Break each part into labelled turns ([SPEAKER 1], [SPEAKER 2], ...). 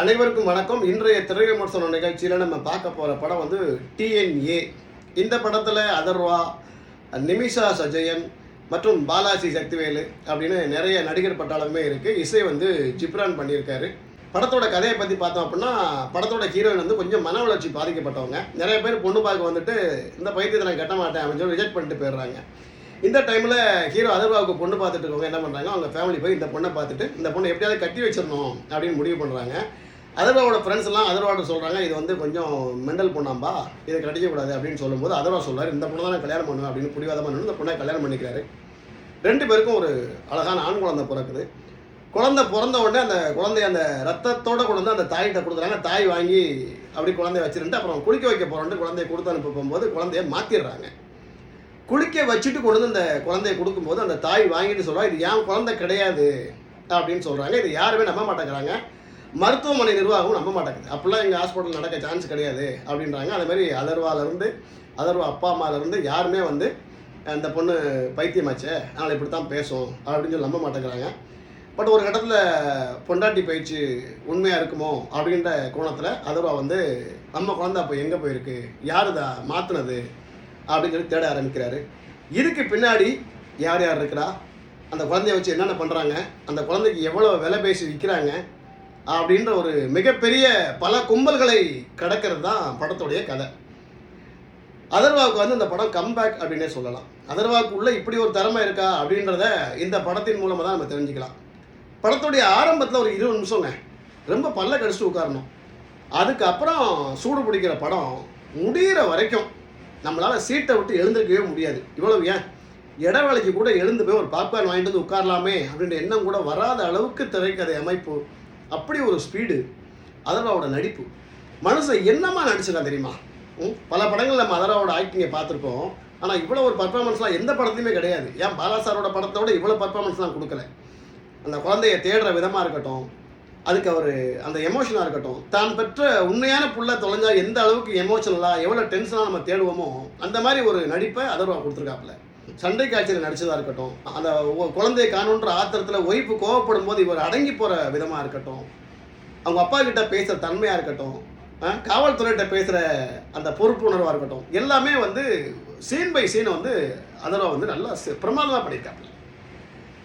[SPEAKER 1] அனைவருக்கும் வணக்கம். இன்றைய திரை விமர்சன நிகழ்ச்சியில் நம்ம பார்க்க போகிற படம் வந்து டிஎன்ஏ இந்த படத்தில் அதர்வா நிமிஷா சஜயன் மற்றும் பாலாஜி சக்திவேலு அப்படின்னு நிறைய நடிகர் பட்டாளமே இருக்குது இசை வந்து ஜிப்ரான் பண்ணியிருக்காரு. படத்தோட கதையை பற்றி பார்த்தோம் அப்படின்னா படத்தோட ஹீரோயின் வந்து கொஞ்சம் மன வளர்ச்சி பாதிக்கப்பட்டவங்க. நிறைய பேர் பொண்ணு பார்க்க வந்துட்டு இந்த பைத்தியத்தை நான் கட்ட மாட்டேன் அப்படின்னு சொல்லி ரிஜெக்ட் பண்ணிட்டு போயிடுறாங்க. இந்த டைமில் ஹீரோ அதர்வாவுக்கு பொண்ணு பார்த்துட்டு இருக்கவங்க என்ன பண்ணுறாங்க அவங்க ஃபேமிலி போய் இந்த பொண்ணை பார்த்துட்டு இந்த பொண்ணை எப்படியாவது கட்டி வச்சிடணும் அப்படின்னு முடிவு பண்ணுறாங்க அதர்வாவோட ஃப்ரெண்ட்ஸ் எல்லாம் அதர்வாட்ட சொல்கிறாங்க இது வந்து கொஞ்சம் மெண்டல் பொண்ணாம்பா இதை கட்டிக்கக்கூடாது அப்படின்னு சொல்லும்போது அதர்வா சொல்கிறார் இந்த பொண்ணை தான் கல்யாணம் பண்ணுவேன் அப்படின்னு பிடிவாதமாக இந்த பொண்ணை கல்யாணம் பண்ணிக்கிறாரு. ரெண்டு பேருக்கும் ஒரு அழகான ஆண் குழந்தை பிறக்குது. குழந்தை பிறந்த உடனே அந்த குழந்தைய அந்த ரத்தத்தோட கொண்டு வந்து அந்த தாய்கிட்ட கொடுக்குறாங்க. தாய் வாங்கி அப்படி குழந்தைய வச்சிருந்து அப்புறம் குளிக்க வைக்க போகிறோன்ட்டு குழந்தைய கொடுத்து அனுப்ப போகும்போது குழந்தைய மாற்றிடுறாங்க குளிக்க வச்சுட்டு கொண்டு வந்து அந்த குழந்தைய கொடுக்கும்போது அந்த தாய் வாங்கிட்டு சொல்றா இது ஏன் குழந்தை கிடையாது அப்படின்னு சொல்கிறாங்க இது யாருமே நம்ப மாட்டேங்கிறாங்க. மருத்துவமனை நிர்வாகமும் நம்ப மாட்டேங்குது. அப்படிலாம் எங்கள் ஹாஸ்பிட்டல் நடக்க சான்ஸ் கிடையாது அப்படின்றாங்க. அதே மாதிரி அதர்வாலேருந்து அதர்வா அப்பா அம்மாலேருந்து யாருமே வந்து அந்த பொண்ணு பைத்தியமாச்சே அதனால் இப்படி தான் பேசும் அப்படின்னு சொல்லி நம்ப மாட்டேங்கிறாங்க. பட் ஒரு கட்டத்தில் பொண்டாட்டி பயிற்சி உண்மையாக இருக்குமோ அப்படின்ற கோணத்தில் அதர்வா வந்து நம்ம குழந்தை அப்போ எங்கே போயிருக்கு? யார் இதை மாற்றினது அப்படின்னு சொல்லி தேட ஆரம்பிக்கிறாரு. இதுக்கு பின்னாடி யார் யார் இருக்கிறா? அந்த குழந்தைய வச்சு என்னென்ன பண்ணுறாங்க அந்த குழந்தைக்கு எவ்வளோ விலை பேசி விற்கிறாங்க? அப்படின்ற ஒரு மிகப்பெரிய பல கும்பல்களை கடக்கிறது தான் படத்துடைய கதை. அதர்வாவுக்கு வந்து இந்த படம் கம்பேக் அப்படின்னே சொல்லலாம். அதர்வாவுக்கு உள்ள இப்படி ஒரு திறமை இருக்கா அப்படின்றத இந்த படத்தின் மூலமாக தான் நம்ம தெரிஞ்சுக்கலாம். படத்துடைய ஆரம்பத்தில் ஒரு இருபது நிமிஷங்க. ரொம்ப பல்ல கடிச்சு உட்காரணும். அதுக்கப்புறம் சூடு பிடிக்கிற படம் முடிகிற வரைக்கும் நம்மளால் சீட்டை விட்டு எழுந்திருக்கவே முடியாது. இவ்வளவு ஏன்? இடவேளைக்கு கூட எழுந்து போய் ஒரு பாப்கார்ன் வாங்கிட்டு வந்து உட்காரலாமே அப்படின்ற எண்ணம் கூட வராத அளவுக்கு திரைக்கதை அமைப்பு. அப்படி ஒரு ஸ்பீடு அதர்வாவோட நடிப்பு. மனுஷன் என்னமா நடிச்சிருக்கான் தெரியுமா? ம்? பல படங்கள் நம்ம அதர்வாவோட ஆக்டிங்கை பார்த்துருக்கோம் ஆனால் இவ்வளோ ஒரு பர்ஃபார்மன்ஸ்லாம் எந்த படத்துலையுமே கிடையாது. ஏன் பாலா சாரோட படத்தோட இவ்வளோ பர்ஃபார்மன்ஸ்லாம் கொடுக்கல. அந்த குழந்தைய தேடுற விதமாக இருக்கட்டும் அதுக்கு அவர் அந்த எமோஷனாக இருக்கட்டும். தான் பெற்ற உண்மையான புள்ள தொலைஞ்சா எந்த அளவுக்கு எமோஷனலாக எவ்வளோ டென்ஷனாக நம்ம தேடுவோமோ அந்த மாதிரி ஒரு நடிப்பை அதர்வா கொடுத்துருக்காப்புல. சண்டை காட்சியில் நடிச்சதாக இருக்கட்டும் அந்த குழந்தைய காணுன்ற ஆத்திரத்தில் ஒய்ஃபு கோவப்படும் போது இவர் அடங்கி போகிற விதமாக இருக்கட்டும் அவங்க அப்பா கிட்ட பேசுகிற தன்மையாக இருக்கட்டும் காவல்துறையிட்ட பேசுகிற அந்த பொறுப்புணர்வாக இருக்கட்டும் எல்லாமே வந்து சீன் பை சீனை வந்து அதர்வா வந்து நல்லா பிரமாதமாக பண்ணியிருக்காப்புல.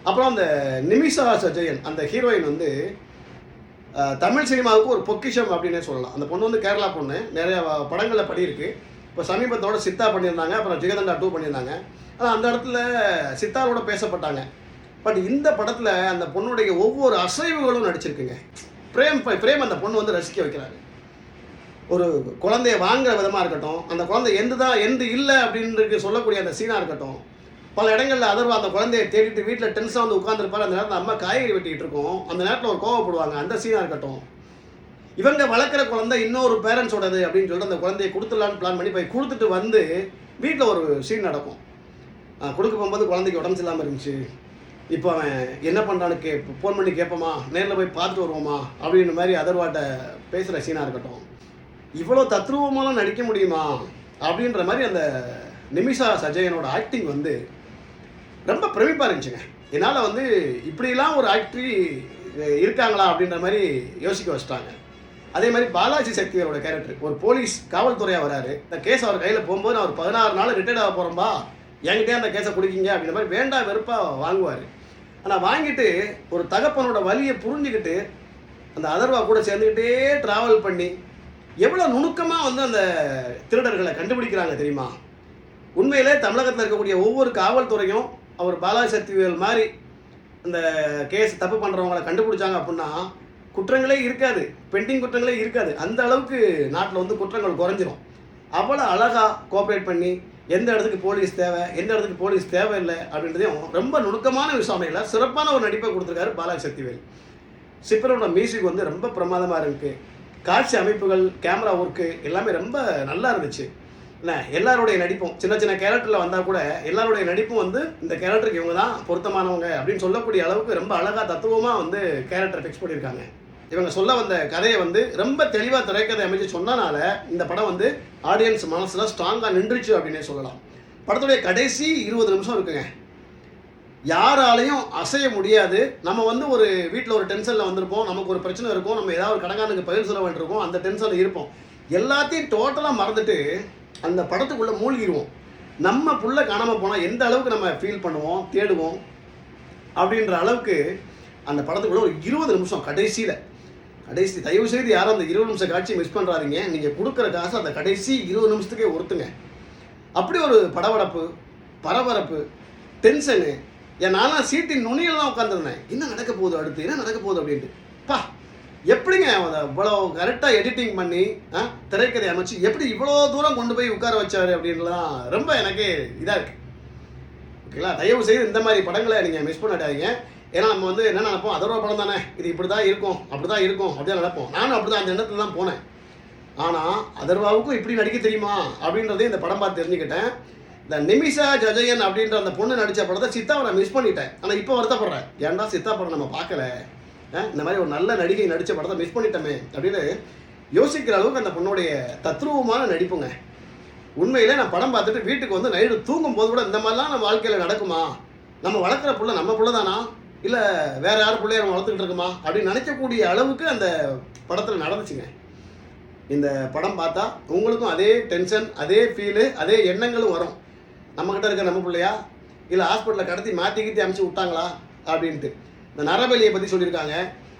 [SPEAKER 1] அப்புறம் அந்த நிமிஷா சஜயன் அந்த ஹீரோயின் வந்து தமிழ் சினிமாவுக்கு ஒரு பொக்கிஷம் அப்படின்னே சொல்லலாம். அந்த பொண்ணு வந்து கேரளா பொண்ணு. நிறைய படங்களில் பண்ணியிருக்கு. இப்போ சமீபத்தோட சித்தா பண்ணியிருந்தாங்க. அப்புறம் ஜெகதண்டா டூ பண்ணியிருந்தாங்க. ஆனால் அந்த இடத்துல சித்தாரோட பேசப்பட்டாங்க. பட் இந்த படத்தில் அந்த பொண்ணுடைய ஒவ்வொரு அசைவுகளும் நடிச்சிருக்குங்க. பிரேம் பிரேம் அந்த பொண்ணு வந்து ரசிக்க வைக்கிறாரு. ஒரு குழந்தைய வாங்குற விதமாக இருக்கட்டும் அந்த குழந்தை எந்த தான் எந்த இல்லை அப்படின்றது சொல்லக்கூடிய அந்த சீனாக இருக்கட்டும் பல இடங்களில் அதர்வா அந்த குழந்தைய தேடிட்டு வீட்டில் டென்ஸாக வந்து உட்காந்துருப்பார் அந்த நேரத்தில் அம்மா காய்கறி வெட்டிகிட்டு இருக்கோம். அந்த நேரத்தில் ஒரு கோவப்படுவாங்க. அந்த சீனாக இருக்கட்டும். இவங்க வளர்க்குற குழந்தை இன்னொரு பேரண்ட்ஸோடது அப்படின்னு சொல்லிட்டு அந்த குழந்தைய கொடுத்துடலான்னு பிளான் பண்ணி போய் கொடுத்துட்டு வந்து வீட்டில் ஒரு சீன் நடக்கும். கொடுக்க போகும்போது குழந்தைக்கு உடம்பு இல்லாமல் இருந்துச்சு. இப்போ அவன் என்ன பண்ணுறான்னு கே ஃபோன் பண்ணி கேட்போமா? நேரில் போய் பார்த்துட்டு வருவோமா? அப்படின்ற மாதிரி அதர்வாட்ட பேசுகிற சீனாக இருக்கட்டும். இவ்வளோ தத்ரூபமாலாம் நடிக்க முடியுமா? அப்படின்ற மாதிரி அந்த நிமிஷா சஜயனோட ஆக்டிங் வந்து ரொம்ப பிரமிப்பாக இருந்துச்சுங்க. என்னால் வந்து இப்படிலாம் ஒரு ஆக்டரி இருக்காங்களா அப்படின்ற மாதிரி யோசிக்க வச்சிட்டாங்க. அதே மாதிரி பாலாஜி சக்தியோட கேரக்டர் ஒரு போலீஸ் காவல்துறையாக வராரு. இந்த கேஸ் அவர் கையில் போகும்போது அவர் பதினாறு நாள் ரிட்டையர்ட் ஆக போகிறோம்பா என்கிட்டே அந்த கேஸை பிடிக்கிங்க அப்படின்ற மாதிரி வேண்டாம் வெறுப்பாக வாங்குவார். ஆனால் வாங்கிட்டு ஒரு தகப்பனோட வழியை புரிஞ்சுக்கிட்டு அந்த அதர்வா கூட சேர்ந்துக்கிட்டே ட்ராவல் பண்ணி எவ்வளோ நுணுக்கமாக வந்து அந்த திருடர்களை கண்டுபிடிக்கிறாங்க தெரியுமா? உண்மையிலே தமிழகத்தில் இருக்கக்கூடிய ஒவ்வொரு காவல்துறையும் அவர் பாலாஜி சக்திவேல் மாதிரி இந்த கேஸ் தப்பு பண்ணுறவங்கள கண்டுபிடிச்சாங்க அப்படின்னா குற்றங்களே இருக்காது. பெண்டிங் குற்றங்களே இருக்காது. அந்த அளவுக்கு நாட்டில் வந்து குற்றங்கள் குறைஞ்சிரும். அவ்வளோ அழகாக கோஆப்ரேட் பண்ணி எந்த இடத்துக்கு போலீஸ் தேவை எந்த இடத்துக்கு போலீஸ் தேவையில்லை அப்படின்றதையும் ரொம்ப நுணுக்கமான விசாரணையில் சிறப்பான ஒரு நடிப்பை கொடுத்துருக்காரு பாலாஜி சக்திவேல். சிப்பரோட மியூசிக் வந்து ரொம்ப பிரமாதமாக இருக்குது காட்சி அமைப்புகள் கேமரா ஒர்க்கு எல்லாமே ரொம்ப நல்லா இருந்துச்சு. இல்லை எல்லாருடைய நடிப்பும் சின்ன சின்ன கேரக்டரில் வந்தால் கூட எல்லாருடைய நடிப்பும் வந்து இந்த கேரக்டருக்கு இவங்க தான் பொருத்தமானவங்க அப்படின்னு சொல்லக்கூடிய அளவுக்கு ரொம்ப அழகாக தத்துவமாக வந்து கேரக்டர் ஃபிக்ஸ் பண்ணியிருக்காங்க இவங்க சொல்ல வந்த கதையை வந்து ரொம்ப தெளிவாக திரைக்கதை அமைச்சு சொன்னனால இந்த படம் வந்து ஆடியன்ஸ் மனசில் ஸ்ட்ராங்காக நின்றுச்சு அப்படின்னே சொல்லலாம். படத்துடைய கடைசி இருபது நிமிஷம் இருக்குங்க. யாராலையும் அசைய முடியாது. நம்ம வந்து ஒரு வீட்டில் ஒரு டென்ஷனில் வந்திருப்போம். நமக்கு ஒரு பிரச்சனை இருக்கும். நம்ம ஏதாவது ஒரு கடங்கானுக்கு பயிர் சொல்ல வேண்டியிருக்கோம் அந்த டென்ஷனில் இருப்போம். எல்லாத்தையும் டோட்டலாக மறந்துட்டு அந்த படத்துக்குள்ளே மூழ்கிடுவோம் நம்ம புள்ள காணாமல் போனால் எந்த அளவுக்கு நம்ம ஃபீல் பண்ணுவோம் தேடுவோம் அப்படின்ற அளவுக்கு அந்த படத்துக்குள்ளே ஒரு இருபது நிமிஷம் கடைசியில் கடைசி தயவு செய்து யாரும் அந்த இருபது நிமிஷம் காட்சியை மிஸ் பண்ணுறாதீங்க நீங்கள் கொடுக்குற காசு அந்த கடைசி இருபது நிமிஷத்துக்கே ஒருத்துங்க. அப்படி ஒரு படபடப்பு பரபரப்பு டென்ஷனு ஏன் நானும் சீட்டின் நுனியில் தான் உட்காந்துருந்தேன் என்ன நடக்க போகுது அடுத்து? என்ன நடக்க போகுது அப்படின்ட்டு. பா எப்படிங்க அதை இவ்வளோ கரெக்டாக எடிட்டிங் பண்ணி ஆ, திரைக்கதை அமைச்சு எப்படி இவ்வளோ தூரம் கொண்டு போய் உட்கார வச்சாரு அப்படின்லாம் ரொம்ப எனக்கு இதாக இருக்கு. ஓகேங்களா தயவு செய்து இந்த மாதிரி படங்களை நீங்கள் மிஸ் பண்ணிடாதீங்க. ஏன்னா நம்ம வந்து என்ன நினைப்போம்? அதோட படம் தானே. இது இப்படி தான் இருக்கும் அப்படி தான் இருக்கும் அப்படிதான் நினைப்போம் நானும் அப்படி தான் அந்த எண்ணத்தில் தான் போனேன். ஆனால் அதர்வாவுக்கும் இப்படி நடிக்க தெரியுமா? அப்படின்றதையும் இந்த படம் பார்த்து தெரிஞ்சுக்கிட்டேன். இந்த நிமிஷா ஜஜயன் அப்படின்ற அந்த பொண்ணு நடித்த படத்தை சித்தாவை நான் மிஸ் பண்ணிட்டேன். ஆனால் இப்போ வருத்தப்படுறேன். ஏன்டா சித்தா படம் நம்ம பார்க்கல? இந்த மாதிரி ஒரு நல்ல நடிகை நடித்த படத்தை மிஸ் பண்ணிட்டோமே அப்படின்னு யோசிக்கிற அளவுக்கு அந்த பொண்ணுடைய தத்ரூபமான நடிப்புங்க. உண்மையிலே நான் படம் பார்த்துட்டு வீட்டுக்கு வந்து நைட்டு தூங்கும் போது கூட இந்த மாதிரிலாம் நம்ம வாழ்க்கையில் நடக்குமா? நம்ம வளர்க்குற புள்ள நம்ம புள்ள தானா இல்லை வேற யார் பிள்ளைய நம்ம வளர்த்துக்கிட்டு இருக்குமா? அப்படின்னு நினைக்கக்கூடிய அளவுக்கு அந்த படத்தில் நடந்துச்சுங்க. இந்த படம் பார்த்தா உங்களுக்கும் அதே டென்ஷன் அதே ஃபீலு அதே எண்ணங்களும் வரும். நம்மக்கிட்ட இருக்க நம்ம பிள்ளையா? இல்லை ஹாஸ்பிட்டலில் கடத்தி மாற்றி கீத்தி அமுச்சு விட்டாங்களா? அப்படின்ட்டு. இந்த நரபலியை பற்றி சொல்லியிருக்காங்க.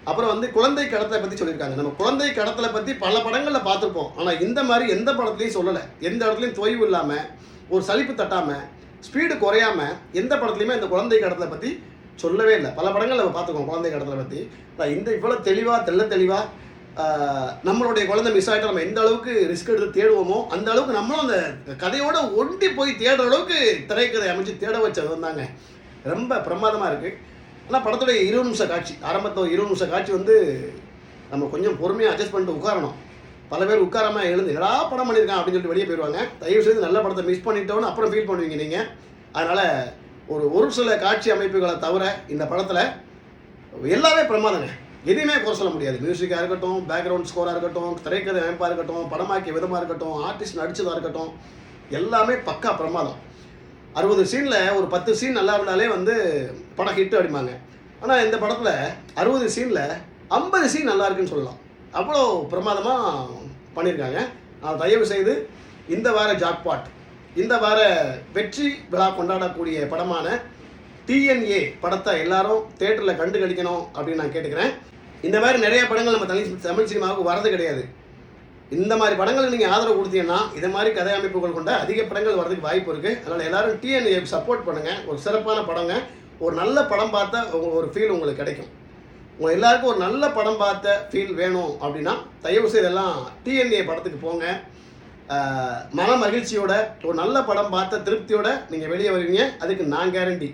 [SPEAKER 1] அப்புறம் வந்து குழந்தை கடத்தலை பற்றி சொல்லியிருக்காங்க. நம்ம குழந்தை கடத்தலை பற்றி பல படங்களில் பார்த்துருப்போம். ஆனால் இந்த மாதிரி எந்த படத்துலையும் சொல்லலை. எந்த இடத்துலையும் தொய்வு இல்லாமல் ஒரு சலிப்பு தட்டாமல் ஸ்பீடு குறையாமல் எந்த படத்துலையுமே இந்த குழந்தை கடத்தலை பற்றி சொல்லவே இல்லை. பல படங்கள் நம்ம பார்த்துக்கோம் குழந்தை கடத்தலை பற்றி இந்த இவ்வளோ தெளிவாக தெள்ள தெளிவாக நம்மளுடைய குழந்தை மிஸ் ஆகிட்டா நம்ம எந்த அளவுக்கு ரிஸ்க் எடுத்து தேடுவோமோ அந்த அளவுக்கு நம்மளும் அந்த கதையோட ஒண்டி போய் தேடுற அளவுக்கு திரைக்கதை அமைச்சு தேட வச்சது வந்தாங்க ரொம்ப பிரமாதமாக இருக்குது ஆனால் படத்துடைய இருபது நிமிஷம் காட்சி ஆரம்பத்தில் இருபது நிமிஷம் காட்சி வந்து நம்ம கொஞ்சம் பொறுமையாக அட்ஜஸ்ட் பண்ணிட்டு உட்காரணும். பல பேர் உட்காராமல் எழுந்து எடா படம் பண்ணியிருக்கான் அப்படின்னு சொல்லிட்டு வெளியே போயிடுவாங்க தயவு செய்து நல்ல படத்தை மிஸ் பண்ணிட்டோன்னு அப்புறம் ஃபீல் பண்ணுவீங்க நீங்கள் அதனால் ஒரு ஒரு சில காட்சி அமைப்புகளை தவிர இந்த படத்தில் எல்லாமே பிரமாதங்க. எதையுமே குறை சொல்ல முடியாது. மியூசிக்காக இருக்கட்டும் பேக்ரவுண்ட் ஸ்கோராக இருக்கட்டும் திரைக்கதை அமைப்பாக இருக்கட்டும் படமாக்கிய விதமாக இருக்கட்டும் ஆர்டிஸ்ட் நடித்ததாக இருக்கட்டும் எல்லாமே பக்கா பிரமாதம். அறுபது சீனில் ஒரு பத்து சீன் நல்லா இருந்தாலே வந்து படம் ஹிட் அடிப்பாங்க. ஆனால் இந்த படத்தில் அறுபது சீனில் ஐம்பது சீன் நல்லா இருக்குன்னு சொல்லலாம். அவ்வளோ பிரமாதமாக பண்ணியிருக்காங்க நான் தயவு செய்து இந்த வார ஜாக்பாட் இந்த வார வெற்றி விழா கொண்டாடக்கூடிய படமான டிஎன்ஏ படத்தை எல்லாரும் தேட்டரில் கண்டு கடிக்கணும் அப்படின்னு நான் கேட்டுக்கிறேன். இந்த மாதிரி நிறைய படங்கள் நம்ம தமிழ் தமிழ் சினிமாவுக்கு வரது கிடையாது. இந்த மாதிரி படங்களுக்கு நீங்கள் ஆதரவு கொடுத்தீங்கன்னா இதை மாதிரி கதை அமைப்புகள் கொண்ட அதிக படங்கள் வரதுக்கு வாய்ப்பு இருக்குது அதனால் எல்லாரும் டிஎன்ஏ சப்போர்ட் பண்ணுங்கள் ஒரு சிறப்பான படங்க. ஒரு நல்ல படம் பார்த்த ஒரு ஃபீல் உங்களுக்கு கிடைக்கும். உங்கள் எல்லாருக்கும் ஒரு நல்ல படம் பார்த்த ஃபீல் வேணும் அப்படின்னா தயவு செய்து எல்லாம் டிஎன்ஏ படத்துக்கு போங்க. மன மகிழ்ச்சியோட ஒரு நல்ல படம் பார்த்த திருப்தியோட நீங்கள் வெளியே வருவீங்க. அதுக்கு நான் கேரண்டி